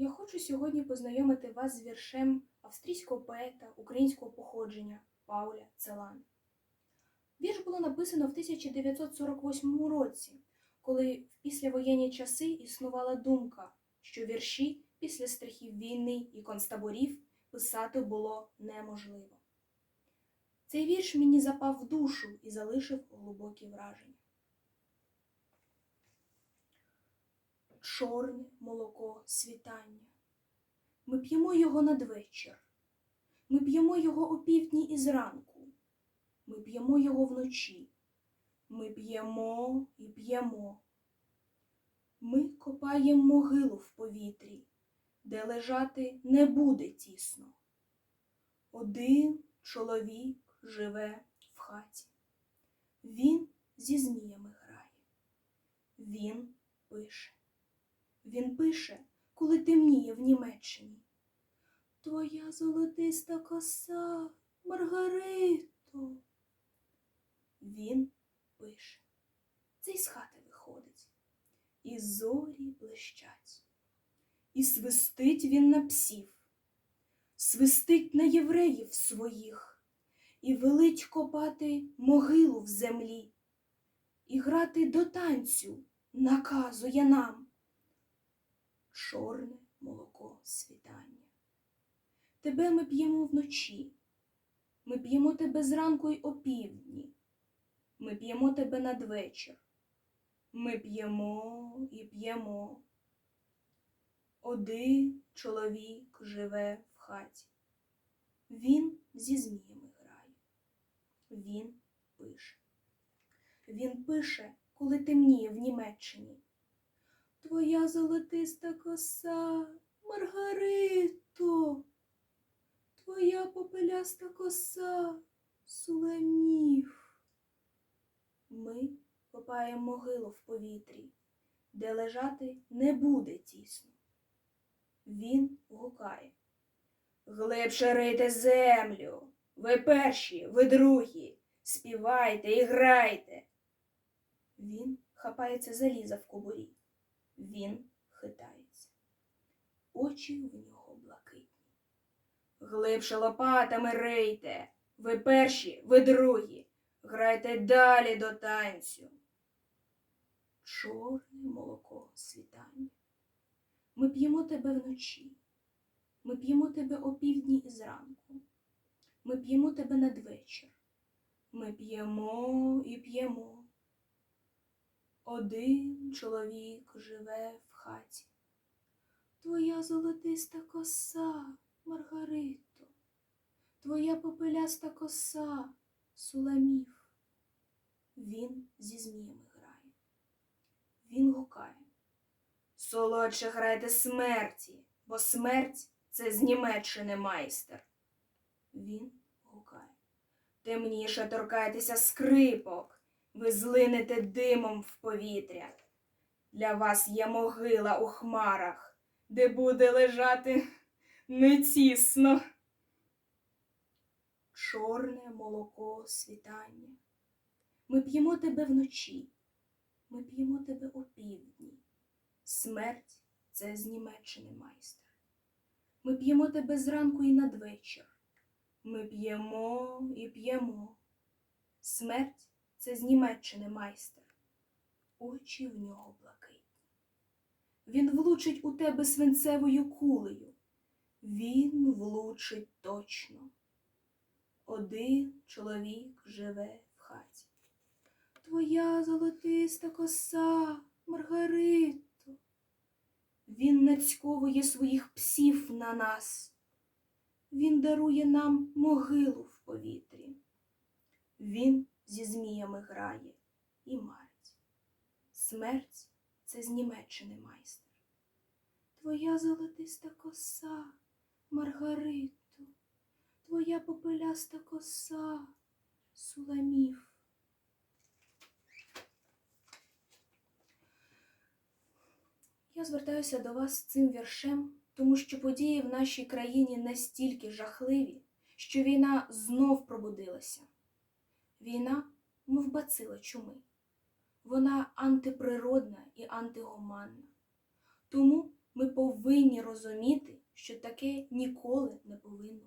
Я хочу сьогодні познайомити вас з віршем австрійського поета українського походження Пауля Целан. Вірш було написано в 1948 році, коли в післявоєнні часи існувала думка, що вірші після страхів війни і концтаборів писати було неможливо. Цей вірш мені запав в душу і залишив глибокі враження. Чорне молоко світання. Ми п'ємо його надвечір. Ми п'ємо його опівдні і зранку. Ми п'ємо його вночі. Ми п'ємо і п'ємо. Ми копаємо могилу в повітрі, де лежати не буде тісно. Один чоловік живе в хаті. Він зі зміями грає. Він пише. Він пише, коли темніє в Німеччині. Твоя золотиста коса, Маргарито. Він пише. Цей з хати виходить, і зорі блищать. І свистить він на псів, свистить на євреїв своїх, і велить копати могилу в землі, і грати до танцю наказує нам чорне молоко світання. Тебе ми п'ємо вночі, ми п'ємо тебе зранку й опівдні, ми п'ємо тебе надвечір, ми п'ємо і п'ємо. Один чоловік живе в хаті. Він зі зміями грає. Він пише. Він пише, коли темніє в Німеччині. Твоя золотиста коса, Маргарито, твоя попеляста коса, Суламів. Ми копаємо могилу в повітрі, де лежати не буде тісно. Він гукає. Глибше рийте землю, ви перші, ви другі, співайте і грайте. Він хапається заліза в кобурі. Він хитається. Очі в нього блакитні. Глибше лопатами рийте. Ви перші, ви другі. Грайте далі до танцю. Чорне молоко світання. Ми п'ємо тебе вночі. Ми п'ємо тебе опівдні і зранку. Ми п'ємо тебе надвечір. Ми п'ємо і п'ємо. Один чоловік живе в хаті. Твоя золотиста коса, Маргарито, твоя попеляста коса, Суламів. Він зі зміями грає. Він гукає. Солодше грайте смерті, бо смерть це з Німеччини майстер. Він гукає. Темніше торкайтеся скрипок. Ви злинете димом в повітря. Для вас є могила у хмарах, де буде лежати нетісно. Чорне молоко світання. Ми п'ємо тебе вночі, ми п'ємо тебе опівдні. Смерть це з Німеччини майстер. Ми п'ємо тебе зранку і надвечір. Ми п'ємо і п'ємо. Смерть це з Німеччини майстер. Очі в нього блакитні. Він влучить у тебе свинцевою кулею. Він влучить точно. Один чоловік живе в хаті. Твоя золотиста коса, Маргарито. Він нацьковує своїх псів на нас. Він дарує нам могилу в повітрі. Він зі зміями грає і марить. Смерть це з Німеччини майстер. Твоя золотиста коса, Маргарито, твоя попеляста коса, Суламів. Я звертаюся до вас з цим віршем, тому що події в нашій країні настільки жахливі, що війна знов пробудилася. Війна, мов бацила чуми. Вона антиприродна і антигуманна. Тому ми повинні розуміти, що таке ніколи не повинно